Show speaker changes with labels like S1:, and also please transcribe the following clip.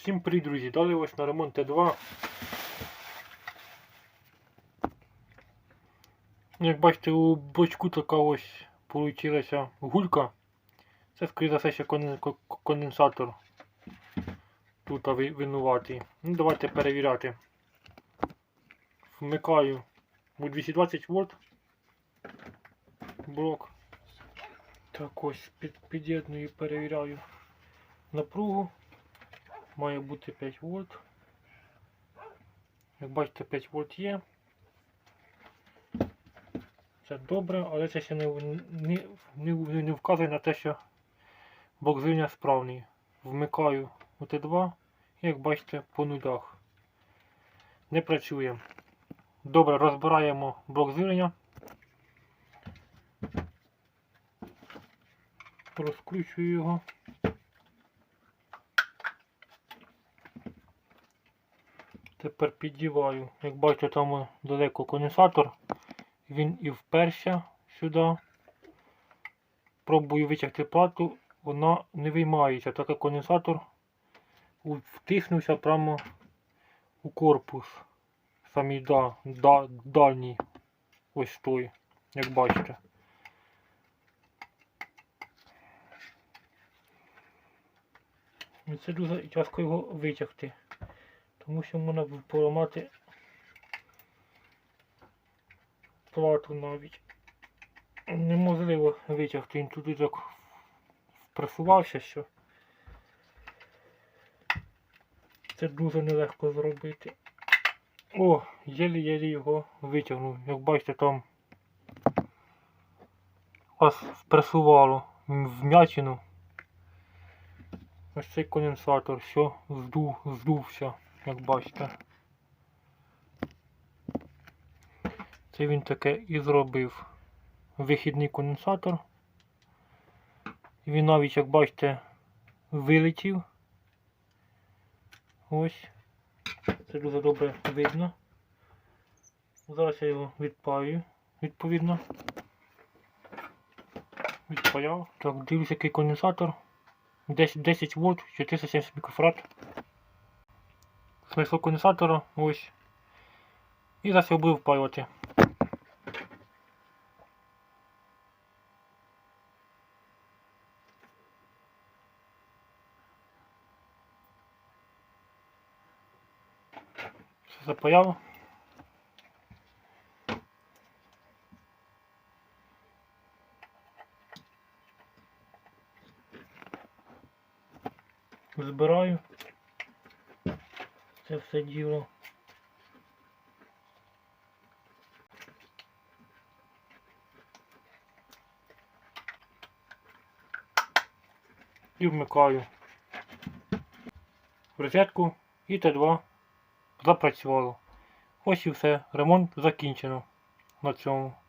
S1: Всім привіт, друзі! Дали ось на ремонт Т2. Ну, Як бачите, у бочку така ось получилася гулька. Це, скоріше за все, ще конденсатор. Тут винуватий. Ну, давайте перевіряти. Вмикаю у 220 вольт блок. Так ось під, під'єдную і перевіряю напругу. Має бути 5 вольт. Як бачите, 5 вольт є. Це добре, але це ще не, не, не, не вказує на те, що блок живлення справний. Вмикаю у Т2 і як бачите по нулях. Не працює. Добре, розбираємо блок живлення. Розкручую його. Тепер піддіваю. Як бачите, там далеко конденсатор. Він і вперся сюди. Пробую витягти плату, вона не виймається, так як конденсатор втиснувся прямо у корпус. Самий да, да, дальній. Ось той, як бачите. І це дуже тяжко його витягти. Можна поламати плату навіть. Неможливо витягти, він туди так впресувався, що це дуже нелегко зробити. О, єлі-єлі його витягнув. Як бачите, там аж впресувало вм'ятину. Ось цей конденсатор, все здув, здувся, як бачите. Це він таке і зробив. Вихідний конденсатор. Він навіть, як бачите, вилетів. Ось. Це дуже добре видно. Зараз я його відпаю, відповідно. Відпаяв. Так, дивлюсь, який конденсатор. 10, 10 вольт, 470 мікрофарад. Смисло конденсатора, ось. І я буду. Все запаяв. Збираю це все діло. І вмикаю розетку і Т2 запрацювало. Ось і все. Ремонт закінчено на цьому.